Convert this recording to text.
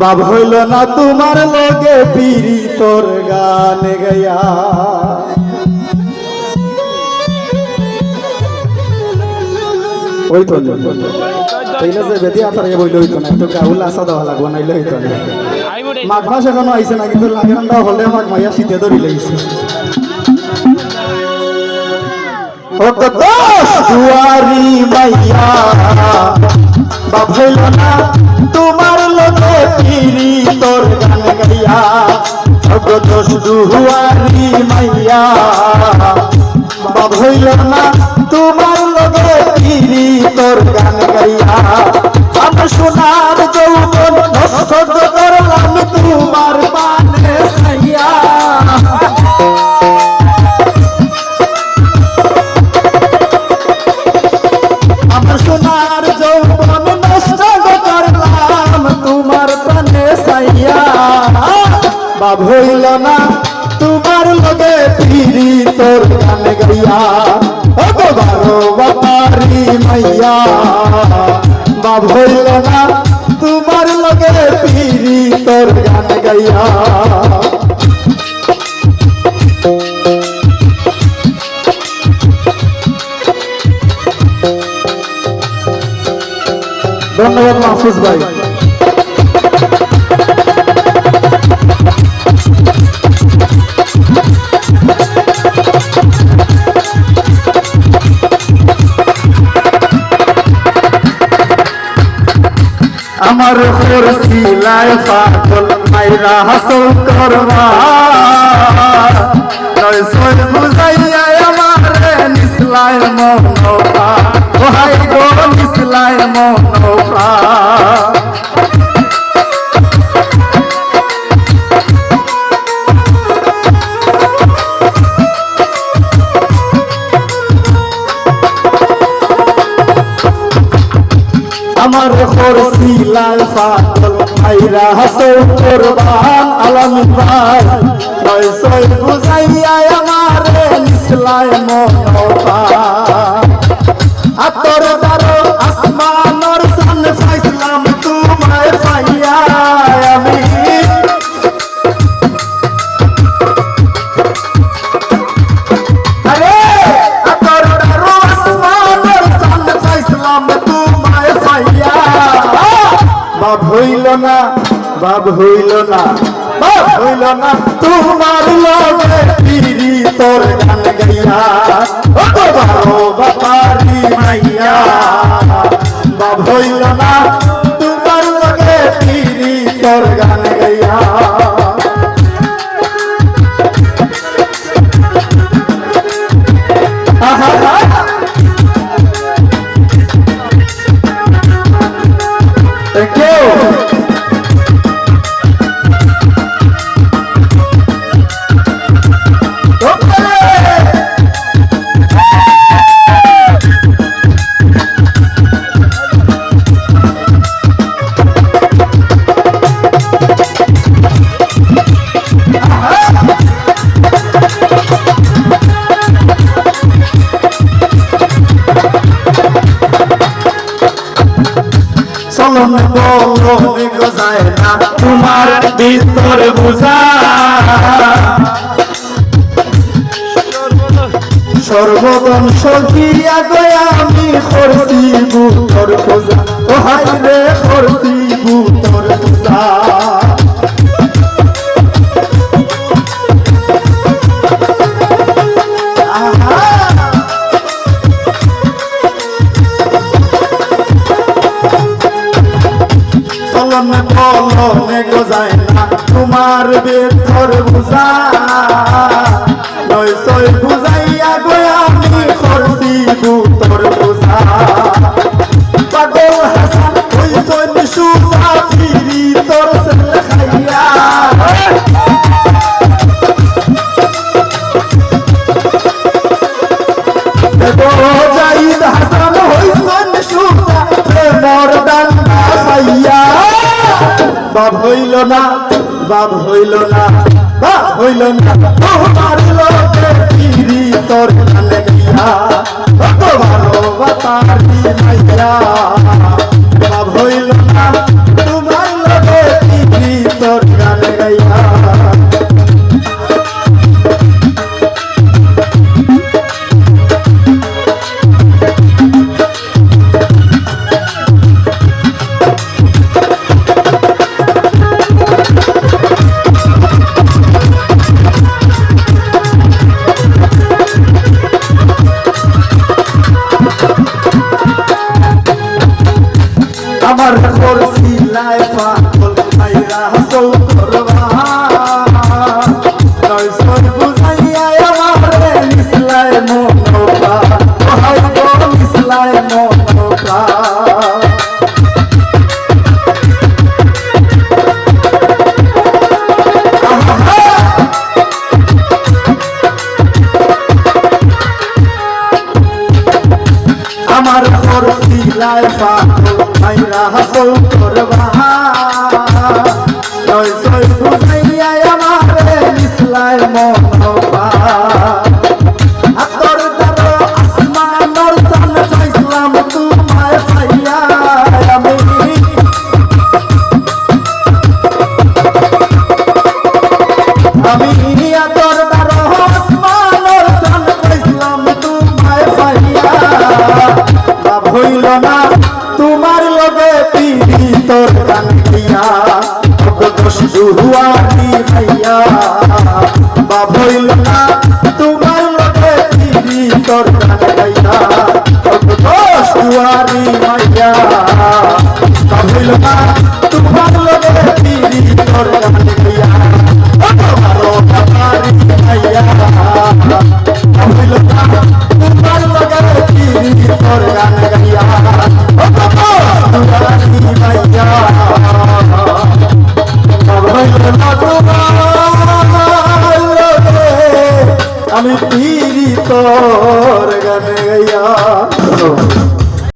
বাব হইল না তোমার লগে পিরি তোর গান গাইয়া। ওই তো তাইলে যে বেদি আতার এ বইলে হইতো না। তো গাউল আসা দেওয়া লাগবো নাইলে হইতো না। মাঘ মাস এখনও আইছে না কিন্তু লাগে ঠান্ডা হলে মাঘ মাইয়া শীতে ধরি লেগেছে ও তো দোষ দুয়ারি মাইয়া। বাপ হইল না, তোমার লোকে পিরি তোর গান গাইয়া ও দুহুয়ারি মাইয়া। বাপ হইল না, তোমার লোকে পিরি তোর গান গাইয়া। আমার সোনার যৌবন নষ্ট করলাম তোমার বাব হইল না। তোমার লগে পিরি তোর গান গাইয়া বারো বাপারি মাইয়া বাব হইল না। তোমার লগে পিরি তোর গান গাইয়া ধন্যবাদ মাহফুজ ভাই। আমার খরচিলায় পাগল মাইরা হাসল করবা। নয় সই পাগল মাইরা হাসল করবান আলম ভাই আমারে নিসলায় আতর বাব হইল না, বাপ হইল না। বাপ হইল না, তোমার লগে পিড়ি তোর গান গাইয়া। ও বারো বাপারি মাইয়া। ভিতর বুঝা। সর্বদন সখিয়া গয়া আমি করছি বুতর পূজা ও করছি চলন কলনে গোজায় না তোমার বেথর বুঝা নয় সই বাপ হইল না, বাপ হইল না, বাপ হইল না। তোমার লোকে পিরি তোর কানে ভালো বাতারি মাইয়া হাসৌ করবা জয় জয় বুঝাইয়া আমারে মিসলাই মনোবা আতর দারো আসমানর চান চাইছিলাম তোমায় পাইয়া আমি আমি আতর দারো আসমানর চান চাইছিলাম তোমায় পাইয়া লাভ হইল না দোষ কি ভাইয়া বাবইল না তোমার পিড়ি তোর কান দিয়া দোষ দুয়ারি ভাইয়া। বাপ না